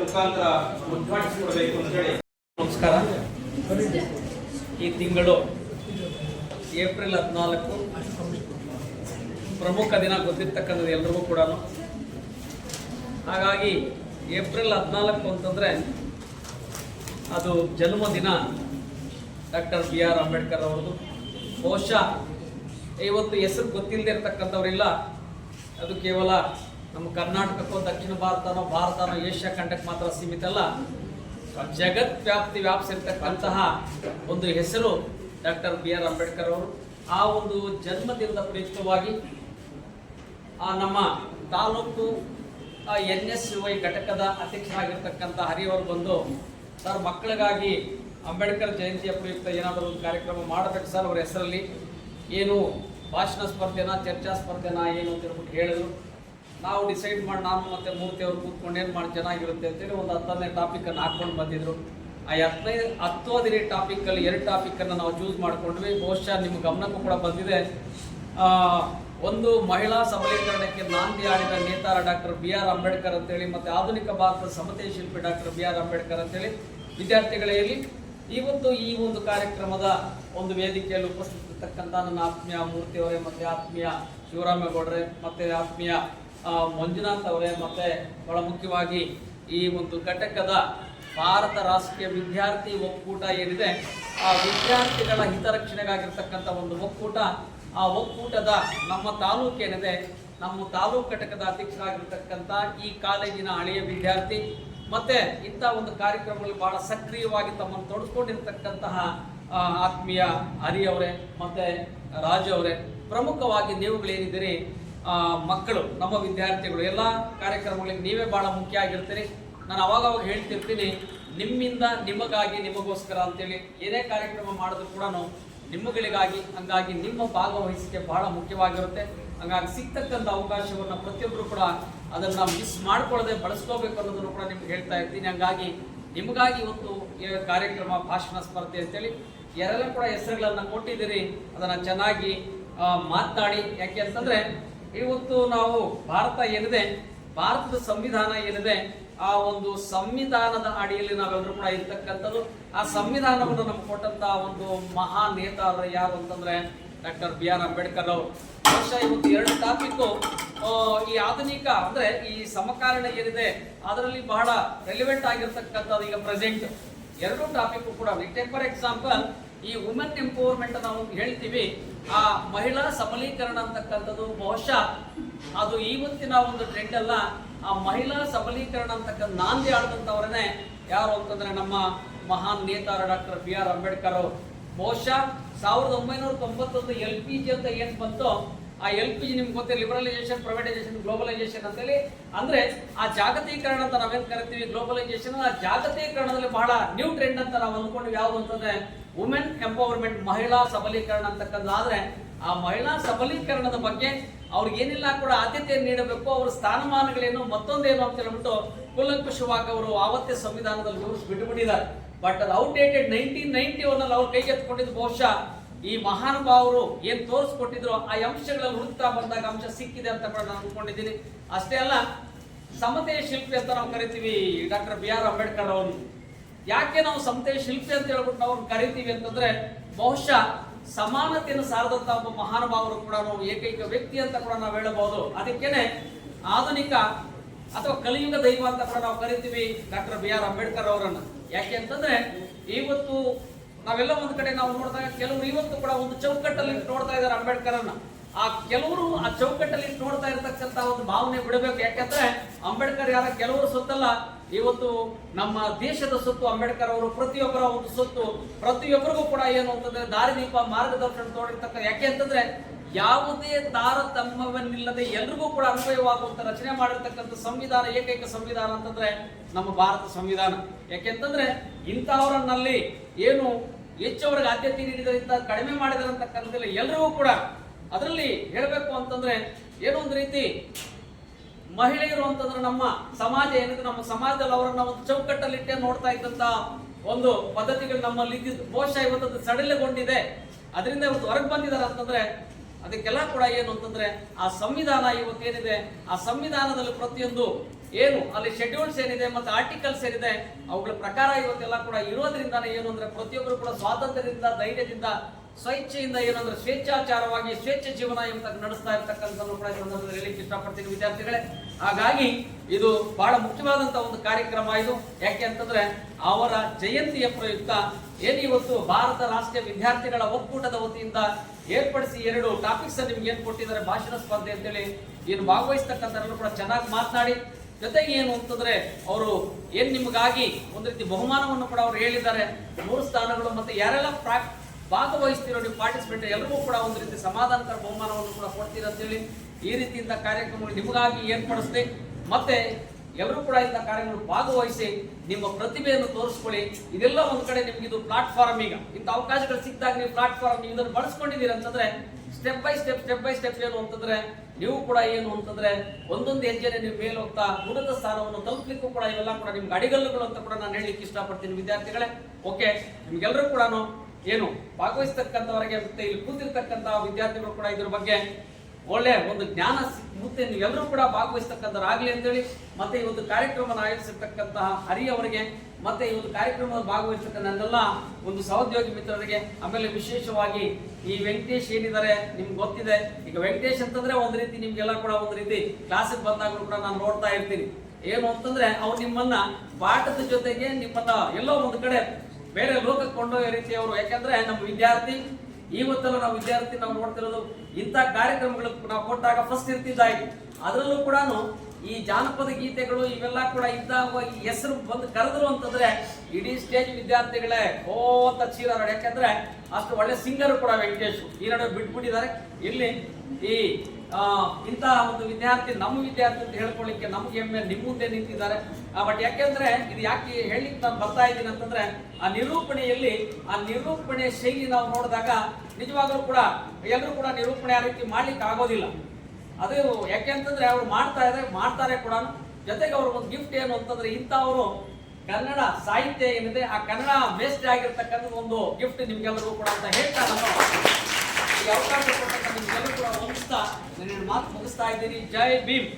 ಮುಖಾಂತರ ಉದ್ಘಾಟಿಸಿಕೊಡಬೇಕು ಅಂತ ಹೇಳಿ. ನಮಸ್ಕಾರ. ಈ ತಿಂಗಳು ಏಪ್ರಿಲ್ ಹದಿನಾಲ್ಕು ಪ್ರಮುಖ ದಿನ ಗೊತ್ತಿರ್ತಕ್ಕಂಥದ್ದು ಎಲ್ರಿಗೂ ಕೂಡ ಹಾಗಾಗಿ ಏಪ್ರಿಲ್ ಹದಿನಾಲ್ಕು ಅಂತಂದರೆ ಅದು ಜನ್ಮದಿನ ಡಾಕ್ಟರ್ ಬಿ ಆರ್ ಅಂಬೇಡ್ಕರ್ ಅವ್ರದ್ದು. ಬಹುಶಃ ಇವತ್ತು ಹೆಸರು ಗೊತ್ತಿಲ್ಲದೆ ಇರ್ತಕ್ಕಂಥವ್ರಿಲ್ಲ. ಅದು ಕೇವಲ ನಮ್ಮ ಕರ್ನಾಟಕಕ್ಕೋ ದಕ್ಷಿಣ ಭಾರತನೋ ಭಾರತನೋ ಏಷ್ಯಾ ಖಂಡಕ್ಕೆ ಮಾತ್ರ ಸೀಮಿತ ಅಲ್ಲ. ಜಗತ್ ವ್ಯಾಪ್ತಿ ವ್ಯಾಪಿಸಿರ್ತಕ್ಕಂತಹ ಒಂದು ಹೆಸರು ಡಾಕ್ಟರ್ ಬಿ ಆರ್ ಅಂಬೇಡ್ಕರ್ ಅವರು. ಆ ಒಂದು ಜನ್ಮದಿನದ ಪ್ರಯುಕ್ತವಾಗಿ ಆ ನಮ್ಮ taluk N S U I ಘಟಕದ ಅಧ್ಯಕ್ಷರಾಗಿರ್ತಕ್ಕಂಥ ಹರಿಯವರು ಬಂದು, ಸರ್, ಮಕ್ಕಳಿಗಾಗಿ ಅಂಬೇಡ್ಕರ್ ಜಯಂತಿಯ ಪ್ರಯುಕ್ತ ಏನಾದರೂ ಒಂದು ಕಾರ್ಯಕ್ರಮ ಮಾಡಬೇಕು ಸರ್ ಅವ್ರ ಹೆಸರಲ್ಲಿ? ಏನು ಭಾಷಣ ಸ್ಪರ್ಧೆನಾ, ಚರ್ಚಾ ಸ್ಪರ್ಧೆನಾ, ಏನು? ಅಂತ ಹೇಳ್ಬಿಟ್ಟು ಹೇಳಿದ್ರು. ನಾವು ಡಿಸೈಡ್ ಮಾಡಿ ನಾನು ಮತ್ತೆ ಮೂರ್ತಿ ಅವರು ಕೂತ್ಕೊಂಡು ಏನು ಮಾಡಿ ಚೆನ್ನಾಗಿರುತ್ತೆ ಅಂತೇಳಿ ಒಂದು ಹತ್ತನೇ ಟಾಪಿಕನ್ನು ಹಾಕ್ಕೊಂಡು ಬಂದಿದ್ರು. ಆ ಹತ್ತನೇ, ಹತ್ತು ಹದಿನೈದು ಟಾಪಿಕಲ್ಲಿ ಎರಡು ಟಾಪಿಕನ್ನು ನಾವು ಚೂಸ್ ಮಾಡಿಕೊಂಡ್ವಿ. ಬಹುಶಃ ನಿಮ್ಮ ಗಮನಕ್ಕೂ ಕೂಡ ಬಂದಿದೆ. ಒಂದು ಮಹಿಳಾ ಸಬಲೀಕರಣಕ್ಕೆ ನಾಂದಿ ಆಡಿದ ನೇತಾರ ಡಾಕ್ಟರ್ ಬಿ ಆರ್ ಅಂಬೇಡ್ಕರ್ ಅಂತೇಳಿ, ಮತ್ತೆ ಆಧುನಿಕ ಭಾರತದ ಸಮತೆ ಶಿಲ್ಪಿ ಡಾಕ್ಟರ್ ಬಿ ಆರ್ ಅಂಬೇಡ್ಕರ್ ಅಂತೇಳಿ ವಿದ್ಯಾರ್ಥಿಗಳೇ ಇರಲಿ ಇವತ್ತು ಈ ಒಂದು ಕಾರ್ಯಕ್ರಮದ ಒಂದು ವೇದಿಕೆಯಲ್ಲಿ ಉಪಸ್ಥಿತಿರ್ತಕ್ಕಂಥ ನನ್ನ ಆತ್ಮೀಯ ಮೂರ್ತಿ ಅವರೇ, ಮತ್ತೆ ಆತ್ಮೀಯ ಶಿವರಾಮೇಗೌಡರೇ ಮತ್ತೆ ಆತ್ಮೀಯ ಮಂಜುನಾಥ್ ಅವರೇ, ಮತ್ತೆ ಬಹಳ ಮುಖ್ಯವಾಗಿ ಈ ಒಂದು ಘಟಕದ ಭಾರತ ರಾಷ್ಟ್ರೀಯ ವಿದ್ಯಾರ್ಥಿ ಒಕ್ಕೂಟ ಏನಿದೆ, ಆ ವಿದ್ಯಾರ್ಥಿಗಳ ಹಿತರಕ್ಷಣೆಗಾಗಿರ್ತಕ್ಕಂಥ ಒಂದು ಒಕ್ಕೂಟ ಆ ಒಕ್ಕೂಟದ ನಮ್ಮ ತಾಲೂಕು ಏನಿದೆ, ನಮ್ಮ ತಾಲೂಕು ಘಟಕದ ಅಧ್ಯಕ್ಷರಾಗಿರ್ತಕ್ಕಂಥ ಈ ಕಾಲೇಜಿನ ಹಳೆಯ ವಿದ್ಯಾರ್ಥಿ ಮತ್ತೆ ಇಂಥ ಒಂದು ಕಾರ್ಯಕ್ರಮದಲ್ಲಿ ಬಹಳ ಸಕ್ರಿಯವಾಗಿ ತಮ್ಮನ್ನು ತೊಡಸ್ಕೊಂಡಿರ್ತಕ್ಕಂತಹ ಆತ್ಮೀಯ ಹರಿ ಅವರೇ ಮತ್ತೆ ರಾಜು ಅವರೇ ಪ್ರಮುಖವಾಗಿ ನೀವುಗಳೇನಿದ್ದೀರಿ ಮಕ್ಕಳು, ನಮ್ಮ ವಿದ್ಯಾರ್ಥಿಗಳು, ಎಲ್ಲ ಕಾರ್ಯಕ್ರಮಗಳಿಗೆ ನೀವೇ ಬಹಳ ಮುಖ್ಯ ಆಗಿರ್ತೀರಿ. ನಾನು ಅವಾಗ ಅವಾಗ ಹೇಳ್ತಿರ್ತೀನಿ, ನಿಮ್ಮಿಂದ ನಿಮಗಾಗಿ ನಿಮಗೋಸ್ಕರ ಅಂತೇಳಿ ಏನೇ ಕಾರ್ಯಕ್ರಮ ಮಾಡಿದ್ರು ಕೂಡ ನಿಮ್ಮಗಳಿಗಾಗಿ, ಹಂಗಾಗಿ ನಿಮ್ಮ ಭಾಗವಹಿಸಿಕೆ ಬಹಳ ಮುಖ್ಯವಾಗಿರುತ್ತೆ. ಹಂಗಾಗಿ ಸಿಗ್ತಕ್ಕಂಥ ಅವಕಾಶವನ್ನು ಪ್ರತಿಯೊಬ್ಬರು ಕೂಡ ಅದನ್ನು ಮಿಸ್ ಮಾಡ್ಕೊಳ್ಳದೆ ಬಳಸ್ಕೋಬೇಕು ಅನ್ನೋದನ್ನು ಕೂಡ ನಿಮ್ಗೆ ಹೇಳ್ತಾ ಇರ್ತೀನಿ. ಹಂಗಾಗಿ ನಿಮಗಾಗಿ ಇವತ್ತು ಕಾರ್ಯಕ್ರಮ ಭಾಷಣ ಸ್ಪರ್ಧೆ ಅಂತೇಳಿ ಯಾರೆಲ್ಲ ಕೂಡ ಹೆಸರುಗಳನ್ನು ಕೊಟ್ಟಿದ್ದೀರಿ, ಅದನ್ನು ಚೆನ್ನಾಗಿ ಮಾತಾಡಿ. ಯಾಕೆ ಅಂತಂದರೆ, ಇವತ್ತು ನಾವು ಭಾರತ ಏನಿದೆ, ಭಾರತದ ಸಂವಿಧಾನ ಏನಿದೆ ಆ ಒಂದು ಸಂವಿಧಾನದ ಅಡಿಯಲ್ಲಿ ನಾವೆಲ್ಲರೂ ಕೂಡ ಇರ್ತಕ್ಕಂಥದ್ದು. ಆ ಸಂವಿಧಾನವನ್ನು ನಮ್ಗೆ ಕೊಟ್ಟಂತ ಒಂದು ಮಹಾನ್ ನೇತಾರರು ಯಾರು ಅಂತಂದ್ರೆ ಡಾಕ್ಟರ್ ಬಿ ಆರ್ ಅಂಬೇಡ್ಕರ್ ಅವರು. ಬಹುಶಃ ಇವತ್ತು ಎರಡು ಟಾಪಿಕ್ ಈ ಆಧುನಿಕ ಅಂದ್ರೆ ಈ ಸಮಕಾಲೀನ ಏನಿದೆ, ಅದರಲ್ಲಿ ಬಹಳ ರೆಲಿವೆಂಟ್ ಆಗಿರ್ತಕ್ಕಂಥದ್ದು ಈಗ ಪ್ರೆಸೆಂಟ್ ಎರಡು ಟಾಪಿಕ್ ಕೂಡ ಟೇಕ್ ಫಾರ್ ಎಕ್ಸಾಂಪಲ್ ಈ ವುಮೆನ್ ಎಂಪವರ್ಮೆಂಟ್ ನಾವು ಹೇಳ್ತೀವಿ. ಆ ಮಹಿಳಾ ಸಬಲೀಕರಣ ಅಂತಕ್ಕಂಥದ್ದು ಬಹುಶಃ ಅದು ಇವತ್ತಿನ ಒಂದು ಟ್ರೆಂಡ್ ಅಲ್ಲ. ಆ ಮಹಿಳಾ ಸಬಲೀಕರಣ ಅಂತಕ್ಕಂಥ ನಾಂದಿ ಆಡಿದಂಥವ್ರನ್ನೇ ಯಾರು ಅಂತಂದ್ರೆ ನಮ್ಮ ಮಹಾನ್ ನೇತಾರ ಡಾಕ್ಟರ್ ಬಿ ಆರ್ ಅಂಬೇಡ್ಕರ್ ಅವರು. ಬಹುಶಃ ಸಾವಿರದ ಒಂಬೈನೂರ ತೊಂಬತ್ತೊಂದು ಎಲ್ ಪಿ ಜಿ ಅಂತ ಏನು ಬಂತು, ಆ ಎಲ್ ಪಿ ಜಿ ನಿಮ್ಗೆ ಗೊತ್ತೇ ಲಿಬರಲೈಸೇಷನ್ ಪ್ರೈವೇಟೈಸೇಷನ್ ಗ್ಲೋಬಲೈಸೇಷನ್ ಅಂತೇಳಿ. ಅಂದ್ರೆ ಆ ಜಾಗತೀಕರಣ ಅಂತ ನಾವೇನು ಕರಿತೀವಿ? ಗ್ಲೋಬಲೈಸೇಷನ್ ಆ ಜಾಗತೀಕರಣದಲ್ಲಿ ಬಹಳ ನ್ಯೂ ಟ್ರೆಂಡ್ ಅಂತ ನಾವು ಅಂದ್ಕೊಂಡು ಯಾವುದು ಅಂತಂದರೆ ವುಮೆನ್ ಎಂಪವರ್ಮೆಂಟ್ ಮಹಿಳಾ ಸಬಲೀಕರಣ ಅಂತಕ್ಕಂಥ ಆದ್ರೆ ಆ ಮಹಿಳಾ ಸಬಲೀಕರಣದ ಬಗ್ಗೆ ಅವ್ರಿಗೆ ಏನಿಲ್ಲ ಕೂಡ ಆದ್ಯತೆ ನೀಡಬೇಕು, ಅವ್ರ ಸ್ಥಾನಮಾನಗಳೇನು ಮತ್ತೊಂದೇನು ಅಂತ ಹೇಳ್ಬಿಟ್ಟು ಕೂಲಂಕುಷವಾಗಿ ಅವರು ಆವತ್ತೇ ಸಂವಿಧಾನದಲ್ಲಿ ರೂಲ್ಸ್ ಬಿಟ್ಟುಬಿಟ್ಟಿದ್ದಾರೆ. ಬಟ್ ಅದು ಔಟ್ಡೇಟೆಡ್ ನೈನ್ಟೀನ್ ನೈನ್ಟಿ ಒನ್ ಅಲ್ಲಿ ಅವ್ರು ಕೈಗೆತ್ತಿಕೊಂಡಿದ್ದು ಬಹುಶಃ ಈ ಮಹಾನುಭಾವರು ಏನ್ ತೋರಿಸ್ಕೊಟ್ಟಿದ್ರು ಆ ಅಂಶಗಳಲ್ಲಿ ಹುಡುಕ್ತಾ ಬಂದಾಗ ಅಂಶ ಸಿಕ್ಕಿದೆ ಅಂತ ಕೂಡ ನಾನು ಅನ್ಕೊಂಡಿದ್ದೀನಿ. ಅಷ್ಟೇ ಅಲ್ಲ, ಸಮತೆಯ ಶಿಲ್ಪಿ ಅಂತ ನಾವು ಕರಿತೀವಿ ಡಾಕ್ಟರ್ ಬಿ ಆರ್ ಅಂಬೇಡ್ಕರ್ ಅವರು. ಯಾಕೆ ನಾವು ಸಮತೆಯ ಶಿಲ್ಪಿ ಅಂತ ಹೇಳ್ಬಿಟ್ಟು ನಾವು ಕರಿತೀವಿ ಅಂತಂದ್ರೆ ಬಹುಶಃ ಸಮಾನತೆಯನ್ನು ಸಾರದಂತಹ ಒಬ್ಬ ಮಹಾನುಭಾವರು ಕೂಡ ನಾವು ಏಕೈಕ ವ್ಯಕ್ತಿ ಅಂತ ಕೂಡ ನಾವು ಹೇಳಬಹುದು. ಅದಕ್ಕೇನೆ ಆಧುನಿಕ ಅಥವಾ ಕಲಿಯುಗ ದೈವ ಅಂತ ಕೂಡ ನಾವು ಕರಿತೀವಿ ಡಾಕ್ಟರ್ ಬಿ ಆರ್ ಅಂಬೇಡ್ಕರ್ ಅವರನ್ನು. ಯಾಕೆ ಅಂತಂದ್ರೆ ಇವತ್ತು ನಾವೆಲ್ಲ ಒಂದು ಕಡೆ ನಾವು ನೋಡಿದಾಗ ಕೆಲವರು ಇವತ್ತು ಕೂಡ ಒಂದು ಚೌಕಟ್ಟಲ್ಲಿ ನೋಡ್ತಾ ಇದ್ದಾರೆ ಅಂಬೇಡ್ಕರ್ ಅನ್ನ ಆ ಕೆಲವರು ಆ ಚೌಕಟ್ಟಲ್ಲಿ ನೋಡ್ತಾ ಇರತಕ್ಕಂತಹ ಒಂದು ಭಾವನೆ ಬಿಡಬೇಕು. ಯಾಕಂದ್ರೆ ಅಂಬೇಡ್ಕರ್ ಯಾರ ಕೆಲವರು ಸೊತ್ತಲ್ಲ ಇವತ್ತು ನಮ್ಮ ದೇಶದ ಸೊತ್ತು, ಅಂಬೇಡ್ಕರ್ ಅವರು ಪ್ರತಿಯೊಬ್ಬರ ಒಂದು ಸೊತ್ತು, ಪ್ರತಿಯೊಬ್ಬರಿಗೂ ಕೂಡ ಏನು ಅಂತಂದ್ರೆ ದಾರಿದೀಪ ಮಾರ್ಗದರ್ಶನ ತೋಡಿರ್ತಕ್ಕ ಯಾಕೆ ಅಂತಂದ್ರೆ ಯಾವುದೇ ತಾರತಮ್ಯವನ್ನಿಲ್ಲದೆ ಎಲ್ರಿಗೂ ಕೂಡ ಅನ್ವಯವಾಗುವಂತ ರಚನೆ ಮಾಡಿರ್ತಕ್ಕಂಥ ಸಂವಿಧಾನ, ಏಕೈಕ ಸಂವಿಧಾನ ಅಂತಂದ್ರೆ ನಮ್ಮ ಭಾರತ ಸಂವಿಧಾನ. ಯಾಕೆಂತಂದ್ರೆ ಇಂಥವರನ್ನಲ್ಲಿ ಏನು ಹೆಚ್ಚು ಅವರಿಗೆ ಆದ್ಯತೆ ನೀಡಿದ್ರಿಂದ ಕಡಿಮೆ ಮಾಡಿದಾರಂತಕ್ಕಂಥದ್ದಿಲ್ಲ, ಎಲ್ರಿಗೂ ಕೂಡ. ಅದರಲ್ಲಿ ಹೇಳಬೇಕು ಅಂತಂದ್ರೆ ಏನೊಂದು ರೀತಿ ಮಹಿಳೆಯರು ಅಂತಂದ್ರೆ ನಮ್ಮ ಸಮಾಜ ಏನಿದೆ ನಮ್ಮ ಸಮಾಜದಲ್ಲಿ ಅವರನ್ನ ಒಂದು ಚೌಕಟ್ಟಲ್ಲಿಟ್ಟೆ ನೋಡ್ತಾ ಇದ್ದಂತ ಒಂದು ಪದ್ಧತಿಗಳು ನಮ್ಮಲ್ಲಿ ಇದ್ದಿದ್ದು. ಬಹುಶಃ ಇವತ್ತು ಸಡಿಲಗೊಂಡಿದೆ. ಅದರಿಂದ ಇವತ್ತು ಹೊರಗೆ ಬಂದಿದ್ದಾರೆ ಅಂತಂದ್ರೆ ಅದಕ್ಕೆಲ್ಲ ಕೂಡ ಏನು ಅಂತಂದ್ರೆ ಆ ಸಂವಿಧಾನ ಇವತ್ತೇನಿದೆ ಆ ಸಂವಿಧಾನದಲ್ಲಿ ಪ್ರತಿಯೊಂದು ಏನು, ಅಲ್ಲಿ ಶೆಡ್ಯೂಲ್ಸ್ ಏನಿದೆ ಮತ್ತೆ ಆರ್ಟಿಕಲ್ಸ್ ಏನಿದೆ, ಅವುಗಳ ಪ್ರಕಾರ ಇವತ್ತೆಲ್ಲ ಕೂಡ ಇರೋದ್ರಿಂದಾನೇ ಏನು ಅಂದ್ರೆ ಪ್ರತಿಯೊಬ್ಬರು ಕೂಡ ಸ್ವಾತಂತ್ರ್ಯದಿಂದ, ಧೈರ್ಯದಿಂದ ಸ್ವಇಚ್ಛೆಯಿಂದ ಏನಂದ್ರೆ ಸ್ವೇಚ್ಛಾಚಾರವಾಗಿ ಸ್ವೇಚ್ಛ ಜೀವನ ಎಂಬ ನಡೆಸ್ತಾ ಇರ್ತಕ್ಕಂಥ ಕೂಡ ಸಂದರ್ಭದಲ್ಲಿ ಹೇಳಿಕ್ಕೆ ಇಷ್ಟಪಡ್ತೀನಿ ವಿದ್ಯಾರ್ಥಿಗಳೇ. ಹಾಗಾಗಿ ಇದು ಬಹಳ ಮುಖ್ಯವಾದಂತ ಒಂದು ಕಾರ್ಯಕ್ರಮ ಇದು. ಯಾಕೆ ಅಂತಂದ್ರೆ ಅವರ ಜಯಂತಿಯ ಪ್ರಯುಕ್ತ ಏನು ಇವತ್ತು ಭಾರತ ರಾಷ್ಟ್ರೀಯ ವಿದ್ಯಾರ್ಥಿಗಳ ಒಕ್ಕೂಟದ ವತಿಯಿಂದ ಏರ್ಪಡಿಸಿ ಎರಡು ಟಾಪಿಕ್ಸ್ ನಿಮ್ಗೆ ಏನ್ ಕೊಟ್ಟಿದ್ದಾರೆ ಭಾಷಣ ಸ್ಪರ್ಧೆ ಅಂತೇಳಿ ಏನು ಭಾಗವಹಿಸ್ತಕ್ಕಂಥವ್ರು ಕೂಡ ಚೆನ್ನಾಗಿ ಮಾತನಾಡಿ. ಜೊತೆಗೆ ಏನು ಅಂತಂದ್ರೆ ಅವರು ಏನ್ ನಿಮಗಾಗಿ ಒಂದು ರೀತಿ ಬಹುಮಾನವನ್ನು ಕೂಡ ಅವರು ಹೇಳಿದ್ದಾರೆ. ಮೂರು ಸ್ಥಾನಗಳು ಮತ್ತೆ ಯಾರೆಲ್ಲ ಪ್ರಾ ಭಾಗವಹಿಸ್ತಿರೋ ನೀವು ಪಾರ್ಟಿಸಿಪೇಟ್ ಎಲ್ಲರಿಗೂ ಕೂಡ ಒಂದು ರೀತಿ ಸಮಾಧಾನಕರ ಬಹುಮಾನವನ್ನು ಕೂಡ ಕೊಡ್ತೀರ ಅಂತೇಳಿ ಈ ರೀತಿಯಿಂದ ಕಾರ್ಯಕ್ರಮಗಳು ನಿಮಗಾಗಿ ಏರ್ಪಡಿಸ್ಲಿ ಮತ್ತೆ ಎಲ್ಲರೂ ಕೂಡ ಇಂಥ ಕಾರ್ಯಗಳು ಭಾಗವಹಿಸಿ ನಿಮ್ಮ ಪ್ರತಿಭೆಯನ್ನು ತೋರಿಸ್ಕೊಳ್ಳಿ. ಇದೆಲ್ಲ ಒಂದು ಕಡೆ ನಿಮ್ಗೆ ಇದು ಪ್ಲಾಟ್ಫಾರ್ಮ್ ಈಗ. ಇಂಥ ಅವಕಾಶಗಳು ಸಿಕ್ಕಿದಾಗ ನೀವು ಪ್ಲಾಟ್ಫಾರ್ಮ್ ನೀವು ಇದನ್ನು ಬಳಸ್ಕೊಂಡಿದ್ದೀರಿ ಅಂತಂದ್ರೆ step by step step by step ಏನು ಅಂತಂದ್ರೆ ನೀವು ಕೂಡ ಏನು ಅಂತಂದ್ರೆ ಒಂದೊಂದು ಹೆಜ್ಜೆನೆ ನೀವು ಮೇಲೆ ಹೋಗ್ತಾ ಉನ್ನತ ಸ್ಥಾನವನ್ನು ತಲುಪಲಿಕ್ಕೂ ಕೂಡ ಇವೆಲ್ಲ ಕೂಡ ನಿಮ್ಗೆ ಅಡಿಗಲ್ಲುಗಳು ಅಂತ ಕೂಡ ನಾನು ಹೇಳಲಿಕ್ಕೆ ಇಷ್ಟಪಡ್ತೀನಿ ವಿದ್ಯಾರ್ಥಿಗಳೇ. ಓಕೆ ನಿಮ್ಗೆಲ್ಲರೂ ಕೂಡ ಏನು ಭಾಗವಹಿಸ್ತಕ್ಕಂಥವರಿಗೆ ಮತ್ತೆ ಇಲ್ಲಿ ಕೂತಿರ್ತಕ್ಕಂಥ ವಿದ್ಯಾರ್ಥಿಗಳು ಕೂಡ ಇದ್ರ ಬಗ್ಗೆ ಒಳ್ಳೆ ಒಂದು ಜ್ಞಾನ ಸಿಗುತ್ತೆ ನೀವೆಲ್ಲರೂ ಕೂಡ ಭಾಗವಹಿಸ್ತಕ್ಕಂಥವ್ರಾಗಲಿ ಅಂತೇಳಿ ಮತ್ತೆ ಈ ಒಂದು ಕಾರ್ಯಕ್ರಮವನ್ನು ಆಯೋಜಿಸಿರ್ತಕ್ಕಂತಹ ಹರಿ ಅವರಿಗೆ ಮತ್ತೆ ಈ ಒಂದು ಕಾರ್ಯಕ್ರಮದಲ್ಲಿ ಭಾಗವಹಿಸ್ತಕ್ಕಂಥ ನನ್ನೆಲ್ಲ ಒಂದು ಸಹೋದ್ಯೋಗಿ ಮಿತ್ರರಿಗೆ ಆಮೇಲೆ ವಿಶೇಷವಾಗಿ ಈ ವೆಂಕಟೇಶ್ ಏನಿದ್ದಾರೆ ನಿಮ್ಗೆ ಗೊತ್ತಿದೆ. ಈಗ ವೆಂಕಟೇಶ್ ಅಂತಂದ್ರೆ ಒಂದು ರೀತಿ ನಿಮ್ಗೆಲ್ಲ ಕೂಡ ಒಂದು ರೀತಿ ಕ್ಲಾಸಿಗೆ ಬಂದಾಗಲೂ ಕೂಡ ನಾನು ನೋಡ್ತಾ ಇರ್ತೀನಿ. ಏನು ಅಂತಂದ್ರೆ ಅವ್ರು ನಿಮ್ಮನ್ನ ಪಾಠದ ಜೊತೆಗೆ ನಿಮ್ಮನ್ನ ಎಲ್ಲೋ ಒಂದು ಕಡೆ ಬೇರೆ ಲೋಕಕ್ಕೆ ಕೊಂಡೊಯ್ಯೋ ರೀತಿ ಅವರು. ಯಾಕಂದ್ರೆ ನಮ್ಮ ವಿದ್ಯಾರ್ಥಿ ಇವತ್ತೆಲ್ಲ ನಾವು ವಿದ್ಯಾರ್ಥಿ, ನಾವು ನೋಡ್ತಿರೋದು ಇಂಥ ಕಾರ್ಯಕ್ರಮಗಳು ನಾವು ಕೊಟ್ಟಾಗ ಫಸ್ಟ್ ಇರ್ತಿದ್ದಾಗಿ. ಅದರಲ್ಲೂ ಕೂಡ ಈ ಜಾನಪದ ಗೀತೆಗಳು ಇವೆಲ್ಲ ಕೂಡ ಇದ್ದಾಗ ಈ ಹೆಸರು ಬಂದು ಕರೆದ್ರು ಅಂತಂದ್ರೆ ಇಡೀ ಸ್ಟೇಜ್ ವಿದ್ಯಾರ್ಥಿಗಳೇ ಓ ಅಂತ ಚೀರ ಯಾಕಂದ್ರೆ ಅಷ್ಟು ಒಳ್ಳೆ ಸಿಂಗರ್ ಕೂಡ ವೆಂಕಟೇಶ್. ಈ ನಡುವೆ ಬಿಟ್ಬಿಟ್ಟಿದ್ದಾರೆ. ಇಲ್ಲಿ ಈ ಇಂತಹ ಒಂದು ವಿದ್ಯಾರ್ಥಿ ನಮ್ಮ ವಿದ್ಯಾರ್ಥಿ ಅಂತ ಹೇಳ್ಕೊಳ್ಳಿಕ್ಕೆ ನಮ್ಗೆ ಹೆಮ್ಮೆ ನಿಮ್ಮ ಮುಂದೆ ನಿಂತಿದ್ದಾರೆ. ಬಟ್ ಯಾಕೆಂದ್ರೆ ಇದು ಯಾಕೆ ಹೇಳಲಿಕ್ಕೆ ನಾನು ಬರ್ತಾ ಇದ್ದೀನಿ ಅಂತಂದ್ರೆ, ಆ ನಿರೂಪಣೆಯಲ್ಲಿ, ಆ ನಿರೂಪಣೆ ಶೈಲಿ ನಾವು ನೋಡಿದಾಗ ನಿಜವಾಗ್ಲೂ ಕೂಡ ಎಲ್ಲರೂ ಕೂಡ ನಿರೂಪಣೆ ಆ ರೀತಿ ಮಾಡ್ಲಿಕ್ಕೆ ಆಗೋದಿಲ್ಲ. ಅದು ಯಾಕೆ ಅಂತಂದ್ರೆ ಅವ್ರು ಮಾಡ್ತಾ ಇದ್ದಾರೆ ಮಾಡ್ತಾರೆ ಕೂಡ. ಜೊತೆಗೆ ಅವ್ರ ಒಂದು ಗಿಫ್ಟ್ ಏನು ಅಂತಂದ್ರೆ ಇಂಥವರು ಕನ್ನಡ ಸಾಹಿತ್ಯ ಏನಿದೆ, ಆ ಕನ್ನಡ ಬೇಸ್ಡ್ ಆಗಿರ್ತಕ್ಕಂಥ ಒಂದು ಗಿಫ್ಟ್ ನಿಮ್ಗೆಲ್ಲರಿಗೂ ಕೂಡ ಅಂತ ಹೇಳ್ತಾ ನಾನು ಈ ಅವಕಾಶ ಕೊಟ್ಟಂತ ನಿಮ್ಗೆಲ್ಲರೂ ಕೂಡ ವಂದಿಸ್ತಾ ನನ್ನ ಮಾತು ಮುಗಿಸ್ತಾ ಜೈ ಭೀಮ್.